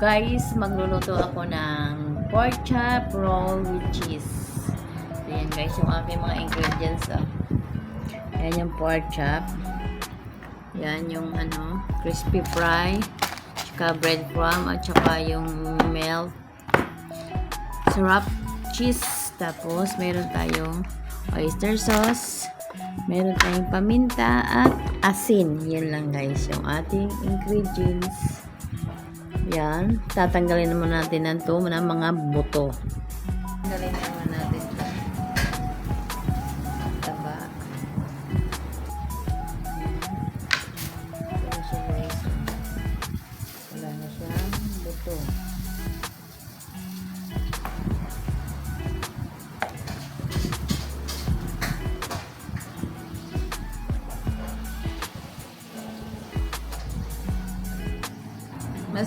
Guys, magluluto ako ng pork chop roll with cheese. So, yan guys, yung aking mga ingredients. Oh. Yan yung pork chop. Yan yung ano, crispy fry. Tsaka breadcrumb at tsaka yung melt. Syrup cheese. Tapos, meron tayong oyster sauce. Meron tayong paminta at asin. Yan lang guys, yung ating ingredients. Yan. Tatanggalin naman natin ng to ng mga buto. Tanggalin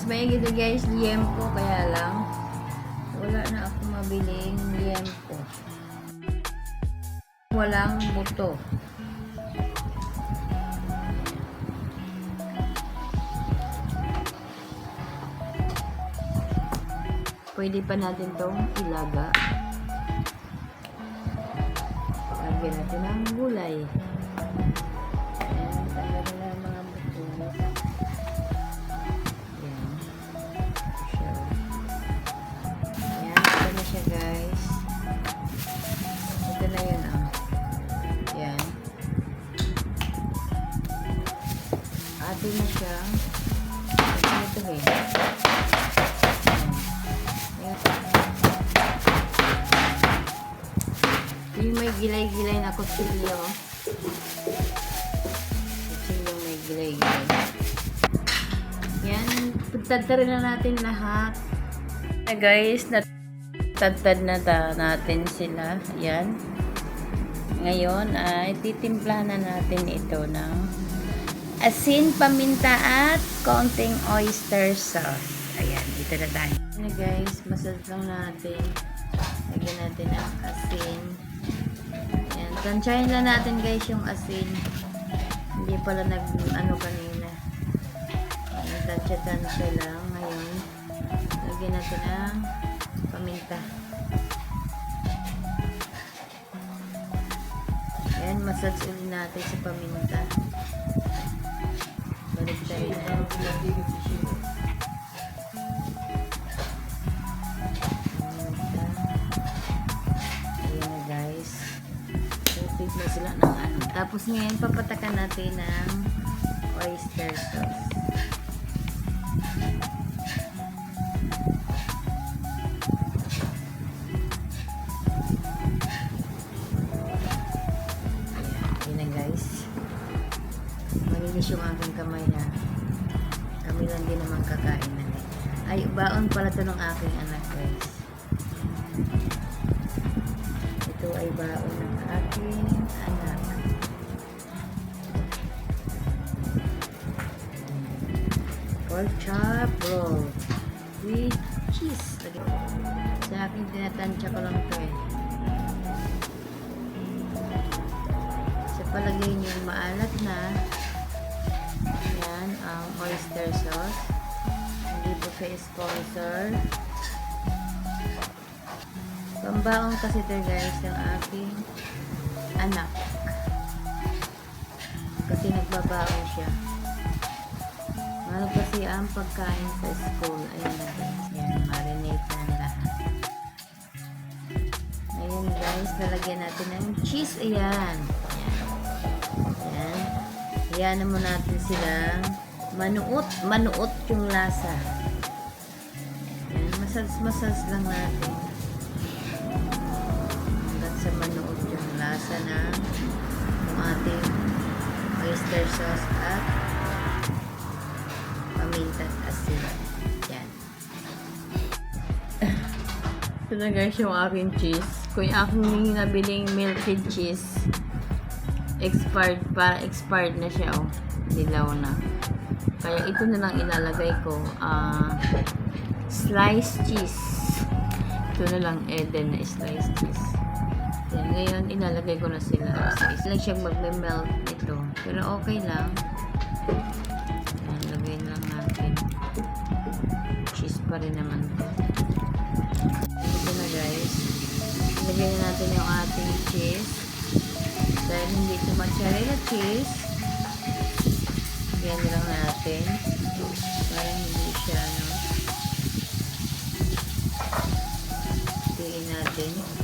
Mas maigi ito guys, liempo kaya lang wala na ako mabiling liempo. Walang buto. Pwede pa natin tong ilaga. Lagyan natin ng gulay. Ayan, tanggalin na Ate na siya. Ito eh. Yung may gilay-gilay na kutsilyo. Kutsilyo may gilay-gilay. Yan, tadtarin na natin lahat. Na guys, natadtad na ta natin sila. Yan. Ngayon ay titimplahan na natin ito ng asin, paminta at konting oyster sauce. Ayan, dito na tayo. Yan guys, masad lang natin. Lagyan natin ang asin. Ayan, tansyahin lang natin guys yung asin. Hindi pala nag, ano kanina. Tansya-tansya lang. Ngayon, lagyan natin ang paminta. Ayan, massage natin sa paminta. Tutig na sila ng ano. Tapos ngayon, papatakan natin ng oyster sauce. Ayan, yun na guys. Malinis yung aking kamay kakain na. Ay, baon pala to ng aking anak guys. Ito ay baon ng aking anak. Pork chop roll with cheese. Sa akin tinatansya ko lang to eh. Sa palagay niyo maalat na yan ang oyster sauce. Hindi po siya sponsor. Pambaon kasi ito guys ng aking anak. Kasi nagbabaon siya. Mahal kasi ang pagkain sa school. Ayan na guys. Yan, marinate na lahat. Ayan guys, lalagyan natin ng cheese. Ayan. Ayan. Ayan. Ayan mo natin silang manuot. Manuot yung lasa. Ayan. Masas-masas lang natin. Hanggang sa manuot yung lasa ng yung ating oyster sauce at paminta at asin. Yan. Ito na guys yung aking cheese. Kung yung aking nabiling melted cheese, expired pa, expired na siya oh. Dilaw na. Kaya ito na lang ilalagay ko. Ah, sliced cheese. Ito na lang eh, Eden na sliced cheese. Then, ngayon, inalagay ko na sila. Isa lang siyang magme-melt ito. Pero okay lang. Lagyan lang natin. Cheese pa rin naman to. Ito na guys. Lagyan na natin yung ating cheese. Dahil hindi ito mozzarella cheese. Lagyan lang natin. Para hindi siya ano, natin.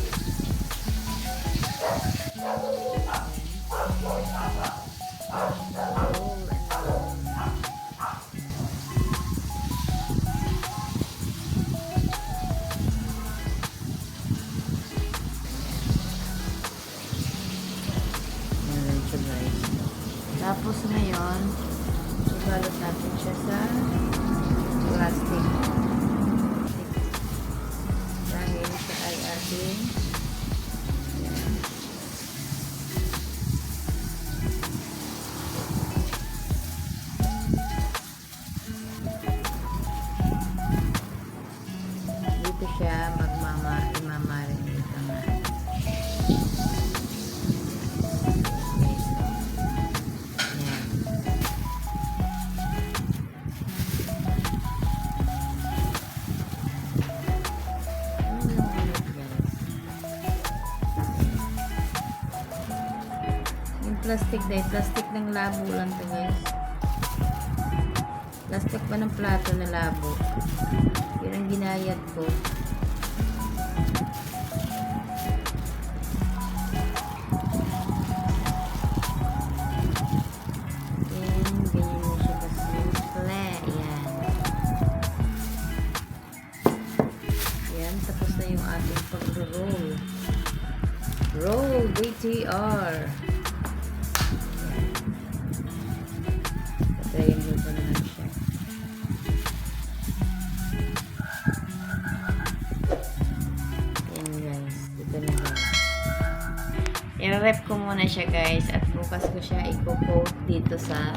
Tapos ngayon, ibalot natin siya sa plastic. Ating plastic dahil plastic ng labo lang to guys. Plastic pa ng plato na labo. Yun ang ginayat ko. Tapos na yung ating pag-roll. Roll BTR. I-rep ko muna siya guys at bukas ko siya i-coat dito sa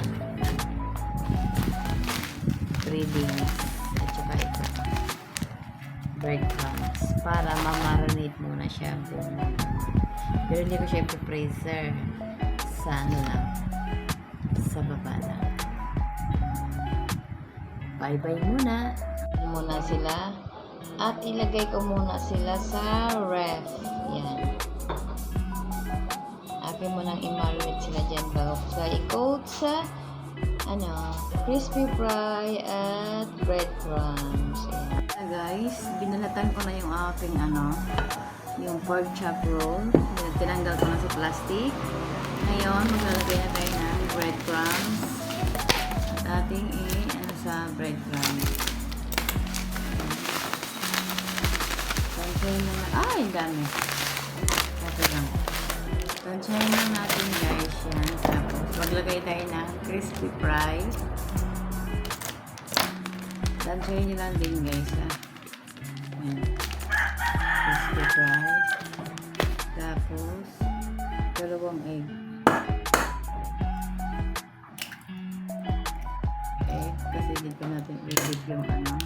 3 days at saka ito. Breadcrumbs. Para mamarinate muna siya buong pero hindi ko siya i-freezer sa ano lang sa baba lang bye bye muna muna sila? At ilagay ko muna sila sa ref. Yan akin mo nang i-marinate sila dyan bago ko sila i-coat sa ano, crispy fry at breadcrumbs. Ayan. Na guys, binalatan ko na yung aking ano, yung pork chop roll. Tinanggal ko na sa plastic. Ngayon, maglalagay na tayo ng breadcrumbs. At ating i- ano sa breadcrumbs. Ay, dami. Okay lang. Tansyahin lang natin guys yan. Tapos, maglagay tayo ng crispy fry. Tansyahin nyo lang din guys ha. Yan. Crispy fry. Tapos, dalawang egg. Egg, kasi dito natin i-dig yung ano.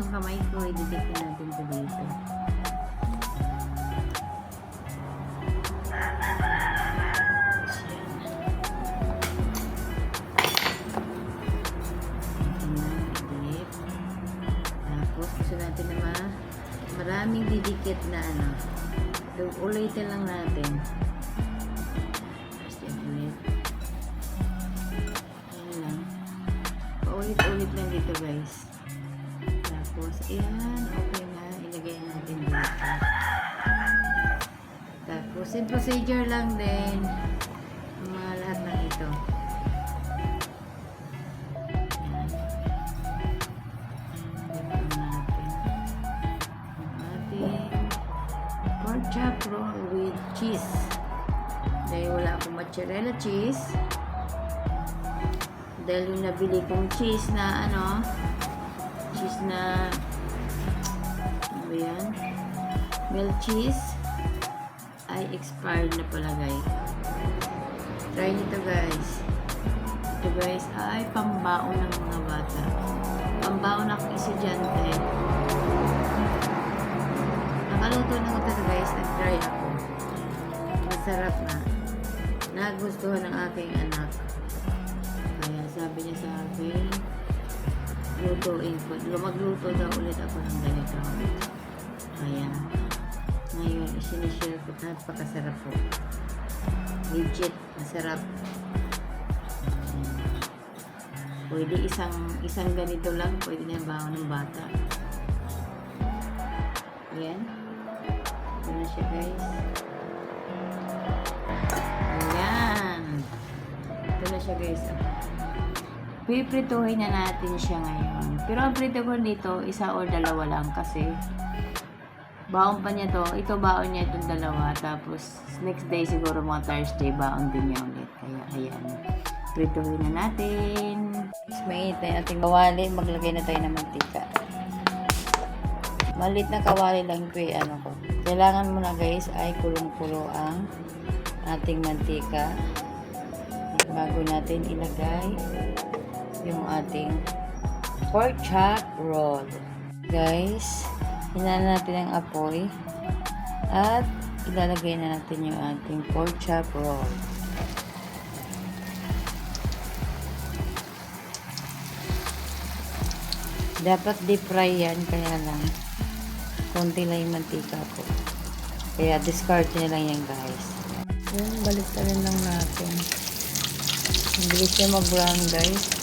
Yung kamay ko. Ididip natin ito dito. Maraming didikit na ano. So, ulitin lang natin. Just ulit. Ayan lang. Paulit-ulit lang dito guys. Tapos, ayan. Okay na. Ilagay natin dito. Tapos, same procedure lang din. Mga lahat ng ito. Chop roll with cheese. Dahil wala akong mozzarella cheese. Dahil yung nabili kong cheese na ano, cheese na Ayan. Milk cheese ay expired na pala guys. Try nito guys. Ito guys ay pambaon ng mga bata. Pambaon ng estudyante. Nakaluto na ko ito guys. Nag-try ako. Masarap na. Nagustuhan ng aking anak. Kaya sabi niya sa akin, lutuin ko. Magluto daw ulit ako ng ganito. Kaya, ngayon, isinishare ko. Napakasarap po. Legit, masarap. Ayan. Pwede isang isang ganito lang, pwede na yung baon ng bata. Ayan. Ito na siya guys. Ayan. Ito na siya guys. Piprituhin na natin siya ngayon. Pero ang prito ko dito, isa o dalawa lang kasi baon pa niya to. Ito baon niya itong dalawa. Tapos next day siguro mga Thursday baon din niya ulit. Kaya ayan. Prituhin na natin. Mas mainit na ating kawali. Maglagay na tayo ng mantika. Malit na kawali lang ito eh, ano ko. Kailangan muna guys ay kulong-kulo ang ating mantika bago natin ilagay yung ating pork chop roll. Guys, hinaan natin ang apoy at ilalagay na natin yung ating pork chop roll. Dapat deep fry yan, kaya lang konti lang yung mantika ko. Kaya discard nyo lang yan guys. Yun, balik rin lang natin. Ang bilis niya mag-brown guys.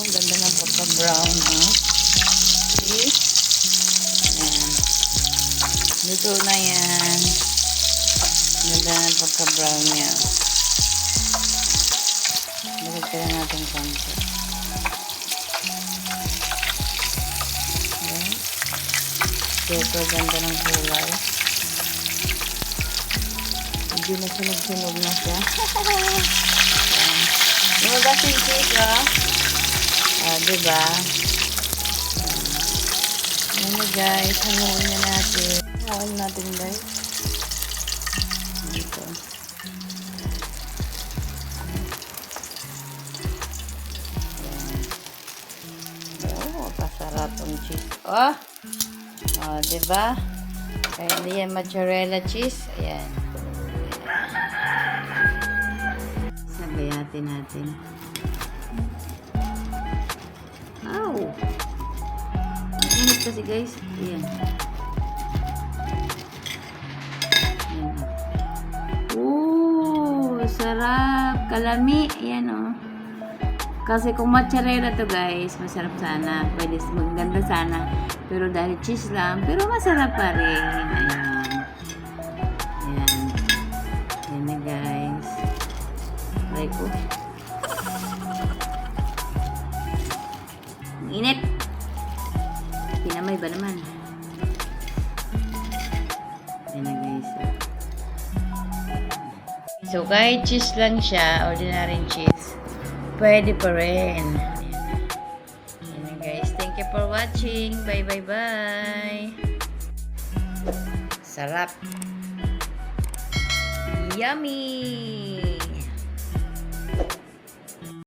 Ang ganda ng pagka-brown ha. See? Ayan. Luto na yan. Ganda ng pagka-brown niya. Bakit kaya natin konti. Super ganda ng kulay. Hindi na sunog-sunog na siya. Ayan. Lumabas yung cake, ah. Ah, diba? Ayan na guys, haluin na natin. Haluin natin guys. Dito. Oh, pasarap ang cheese. Oh! Oh, diba? Kaya hindi yan mozzarella cheese. Ayan. Sabayatin natin. Ow! Ang init kasi guys. Ayan. Ayan. Ooh, sarap. Kalami. Ayan oh. Kasi kung mozzarella to guys, masarap sana. Pwede maganda sana. Pero dahil cheese lang, pero masarap pa rin. Ayan. Ayan. Ayan na guys. Try ko. Ang init. Pinamay ba naman? Ayan na guys. So, kahit cheese lang siya, ordinary cheese, pwede pa rin. Ayan na guys. Thank you for watching. Bye, bye, bye. Sarap. Yummy!